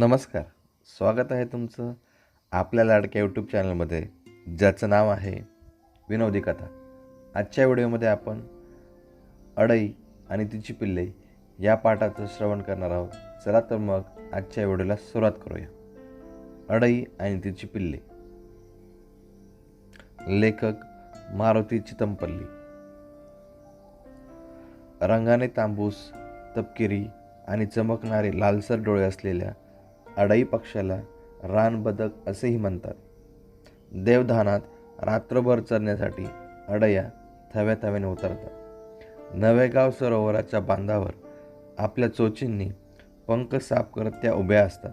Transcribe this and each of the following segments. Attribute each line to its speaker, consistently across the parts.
Speaker 1: नमस्कार. स्वागत आहे तुमचं आपल्या लाडक्या यूट्यूब चॅनलमध्ये ज्याचं नाव आहे विनोदी कथा. आजच्या व्हिडिओमध्ये आपण अडई आणि तिची पिल्ले या पाठाचं श्रवण करणार आहोत. चला तर मग आजच्या व्हिडिओला सुरुवात करूया. अडई आणि तिची पिल्ले. लेखक मारुती चितमपल्ली. रंगाने तांबूस तपकिरी आणि चमकणारे लालसर डोळे असलेल्या अडाई पक्षाला रानबदक असेही म्हणतात. देवधानात रात्रभर चरण्यासाठी अडया थव्या थव्याने उतरतात नवेगाव सरोवराच्या बांधावर आपल्या चोचींनी पंख साफ करत त्या उभ्या असतात.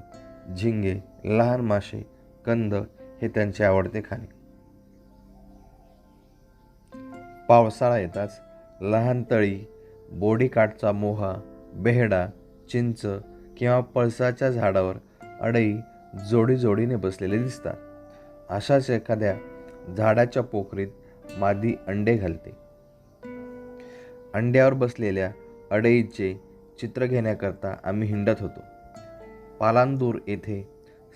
Speaker 1: झिंगे लहान मासे कंद हे त्यांचे आवडते खाणे. पावसाळा येताच लहान तळी बोडीकाठचा मोहा बेहडा चिंच किंवा पळसाच्या झाडावर अडई जोडी जोडीने बसलेले दिसतात. अशाच एखाद्या झाडाच्या पोखरीत मादी अंडे घालते. अंड्यावर बसलेल्या अडईचे चित्र घेण्याकरता आम्ही हिंडत होतो. पालांदूर येथे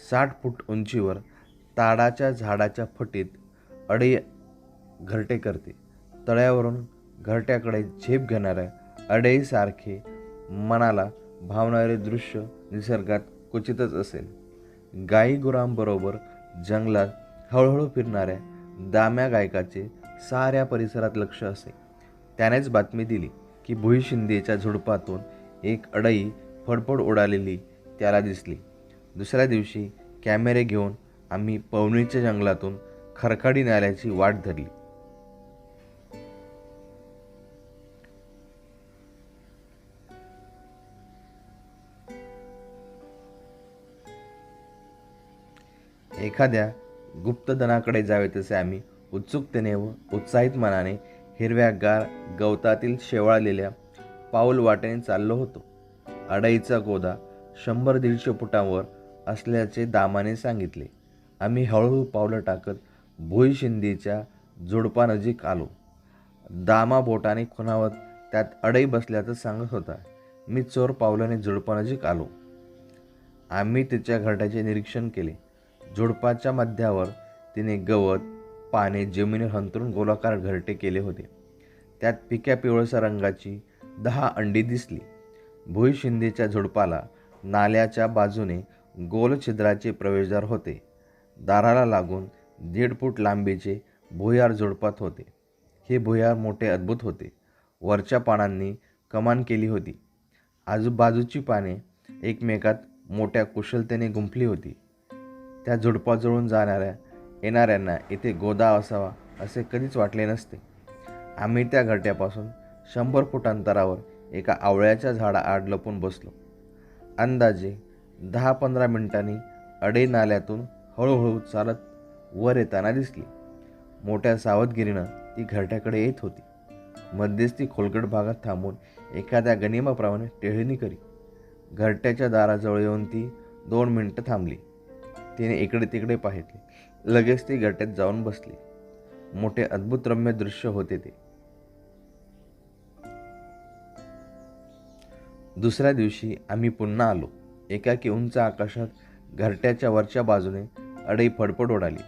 Speaker 1: साठ फूट उंचीवर ताडाच्या झाडाच्या फटीत अडई घरटे करते. तळ्यावरून घरट्याकडे झेप घेणाऱ्या अडईसारखे मनाला भावणारे दृश्य निसर्गात क्वचितच असेल. गाई गुरांबरोबर जंगलात हळूहळू फिरणाऱ्या दाम्या गायकाचे साऱ्या परिसरात लक्ष असे. त्यानेच बातमी दिली की भुई शिंदेच्या झुडपातून एक अडई फडफड उडालेली त्याला दिसली. दुसऱ्या दिवशी कॅमेरे घेऊन आम्ही पवनीच्या जंगलातून खरखाडी नाल्याची वाट धरली. एखाद्या गुप्तधनाकडे जावे तसे आम्ही उत्सुकतेने व उत्साहित मनाने हिरव्यागार गवतातील शेवाळलेल्या पाऊल वाटेने चाललो होतो. अडाईचा गोदा शंभर दीडशे फुटांवर असल्याचे दामाने सांगितले. आम्ही हळूहळू पावलं टाकत भुई शिंदेच्या झुडपानजीक आलो. दामा बोटाने खुणावत त्यात अडई बसल्याचं सांगत होता. मी चोर पावलाने झुडपानजीक आलो. आम्ही तिच्या घरट्याचे निरीक्षण केले. झुडपाच्या मध्यावर तिने गवत पाने जमिनीवर हंतरून गोलाकार घरटे केले होते. त्यात पिक्या पिवळसा रंगाची दहा अंडी दिसली. भुई शिंदेच्या झुडपाला नाल्याच्या बाजूने गोल छिद्राचे प्रवेशद्वार होते. दाराला लागून दीड फूट लांबीचे भुयार झुडपात होते. हे भुयार मोठे अद्भुत होते. वरच्या पानांनी कमान केली होती. आजूबाजूची पाने एकमेकात मोठ्या कुशलतेने गुंफली होती. त्या झुडपाजवळून जाणाऱ्या येणाऱ्यांना इथे गोदा असावा असे कधीच वाटले नसते. आम्ही त्या घरट्यापासून शंभर फूट अंतरावर एका आवळ्याच्या झाडाआड लपून बसलो. अंदाजे दहा पंधरा मिनिटांनी अडे नाल्यातून हळूहळू चालत वर येताना दिसली. मोठ्या सावधगिरीनं ती घरट्याकडे येत होती. मध्यस्थी खोलगट भागात थांबून एखाद्या गनिमाप्रमाणे टेहळणी करी. घरट्याच्या दाराजवळ येऊन ती दोन मिनटं थांबली. तिने इकडे तिकडे पाहितले लगेच ती घरट्यात जाऊन बसली. मोठे अद्भुत रम्य दृश्य होते ते. दुसऱ्या दिवशी आम्ही पुन्हा आलो. एकाकी उंच आकाशात घरट्याच्या वरच्या बाजूने अडई फडफड उडाली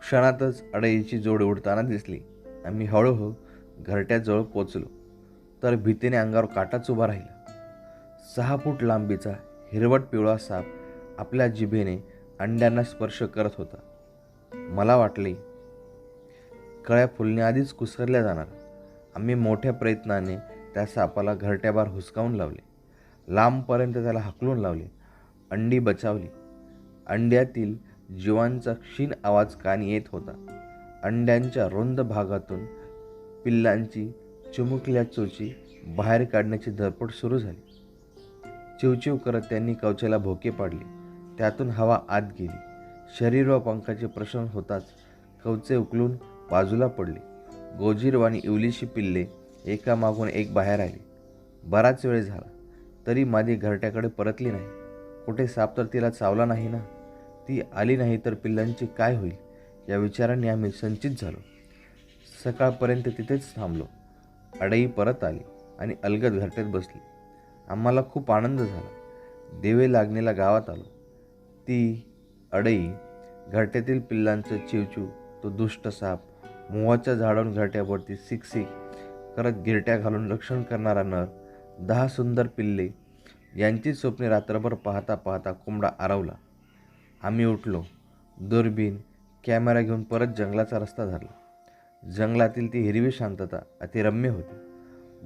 Speaker 1: क्षणातच अडईची जोड उडताना दिसली. आम्ही हळूहळू घरट्याजवळ पोचलो. तर भीतीने अंगावर काटाच उभा राहिला. सहा फूट लांबीचा हिरवट पिवळा साप आपल्या जिभेने अंड्यांना स्पर्श करत होता. मला वाटले कळ्या फुलण्याआधीच कुसरल्या जाणार. आम्ही मोठ्या प्रयत्नाने त्या सापाला घरट्याबार हुसकावून लावले. लांबपर्यंत त्याला हकलून लावले. अंडी बचावली. अंड्यातील जीवांचा क्षीण आवाज कानी येत होता. अंड्यांच्या रुंद भागातून पिल्लांची चिमुकल्या चोची बाहेर काढण्याची धडपड सुरू झाली. चिवचिव करत त्यांनी कवचेला भोके पाडले. त्यातून हवा आत गेली. शरीर व पंखाचे प्रश्न होताच कवचे उकलून बाजूला पडले. गोजीरवाणी इवलीशी पिल्ले एकामागून एक बाहेर आले. बराच वेळ झाला तरी माझी घरट्याकडे परतली नाही. कुठे साप तर तिला चावला नाही ना? ती आली नाही तर पिल्लांची काय होईल? या विचारांनी आम्ही संचित झालो. सकाळपर्यंत तिथेच थांबलो. अडई परत आली आणि अलगद घरट्यात बसली. आम्हाला खूप आनंद झाला. देवे लागणीला गावात आलो. ती अडई घरट्यातील पिल्लांचं चिवचिव तो दुष्ट साप मोहाच्या झाडावरून घरट्यावरती सिकसिक करत गिरट्या घालून रक्षण करणारा नर दहा सुंदर पिल्ले यांची स्वप्ने रात्रभर पाहता पाहता कोंबडा आरवला. आम्ही उठलो. दुर्बीन कॅमेरा घेऊन परत जंगलाचा रस्ता धरला. जंगलातील ती हिरवी शांतता अतिरम्य होती.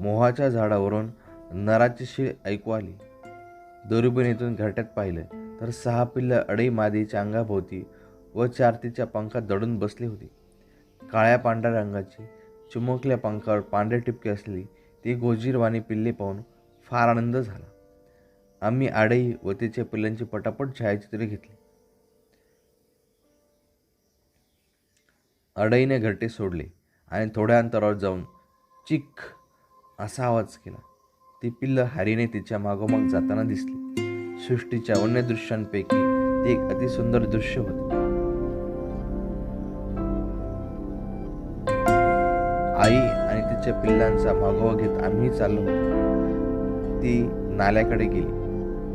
Speaker 1: मोहाच्या झाडावरून नराची शीळ ऐकू आली. दुर्बिणीतून घरट्यात पाहिलं. तर सहा पिल्लं अडई मादीच्या अंगाभोवती व चार तिच्या पंखात दडून बसली होती. काळ्या पांढऱ्या रंगाची चिमुकल्या पंखावर पांढरे टिपके असली ती गोजीरवाणी पिल्ले पाहून फार आनंद झाला. आम्ही आडई व तिच्या पिल्लांची पटापट छायाचित्रे घेतली. अडईने घरटे सोडले आणि थोड्या अंतरावर जाऊन चिक असा आवाज केला. ती पिल्लं हॅरीने तिच्या मागोमाग जाताना दिसली. सृष्टीच्या अन्य दृश्यांपैकी ते एक अतिसुंदर दृश्य होते. आई आणि तिच्या पिल्लांचा मागोवा घेत आम्ही चाललो होतो. ती नाल्याकडे गेली.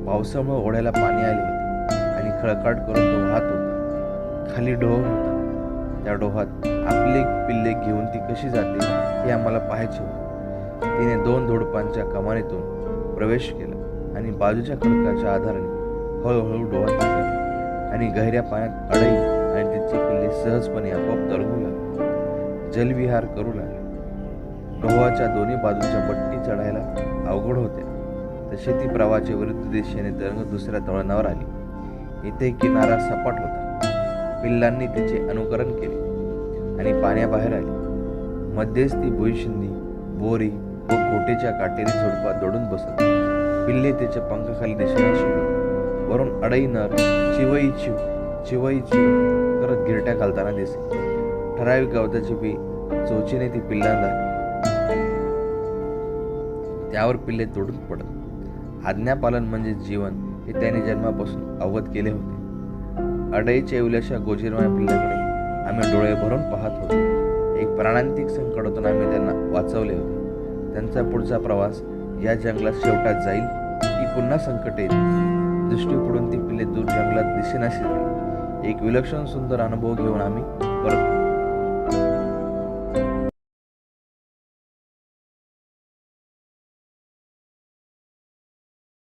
Speaker 1: पावसामुळे ओढ्याला पाणी आले होते आणि खळखळ करून तो वाहत होता. खाली डोह होता. त्या डोहात आपले पिल्ले घेऊन ती कशी जाते हे आम्हाला पाहायचे होते. तिने दोन धोडपांच्या कमानीतून प्रवेश केला. आणि बाजूच्या खडकाच्या आधाराने हळूहळू डोळा उतरली आणि गहिऱ्या पाण्यात अडई आणि तिचे किल्ले सहजपणे आपोआप तरंगू लागले. जलविहार करू लागले. डोहाच्या दोन्ही बाजूच्या पट्टी चढायला अवघड होत्या तसे ती प्रवाहाच्या विरुद्ध दिशेने तरंग दुसऱ्या तळणावर आली. इथे किनारा सपाट होता. पिल्लांनी तिचे अनुकरण केले. आणि पाण्याबाहेर आली. मध्येच ती भुईशिंदी बोरी व खोटेच्या काटेरी झुडपात दडून बसत पिल्ले त्याच्या पंखाखाली दिशेने शिवले वरून अडई नर चिवई चिव चिवई चिव करत गिरट्या घालताना दिसे. ठराविक गवताची बी चोचीने ती पिल्लांना त्यावर पिल्ले तोडून पडत. आज्ञापालन म्हणजे जीवन हे त्याने जन्मापासून अवगत केले होते. अडईच्या येवल्याशा गोजीरवाया पिल्ल्याकडे आम्ही डोळे भरून पाहत होतो. एक प्राणांतिक संकटातून आम्ही त्यांना वाचवले होते. त्यांचा पुढचा प्रवास या जंगलात शेवटात जाईल. की पुन्हा संकट येईल. दृष्टी पडून ती पिल्ले दूर जंगलात दिसेनाशी झाली एक विलक्षण सुंदर अनुभव घेऊन आम्ही परत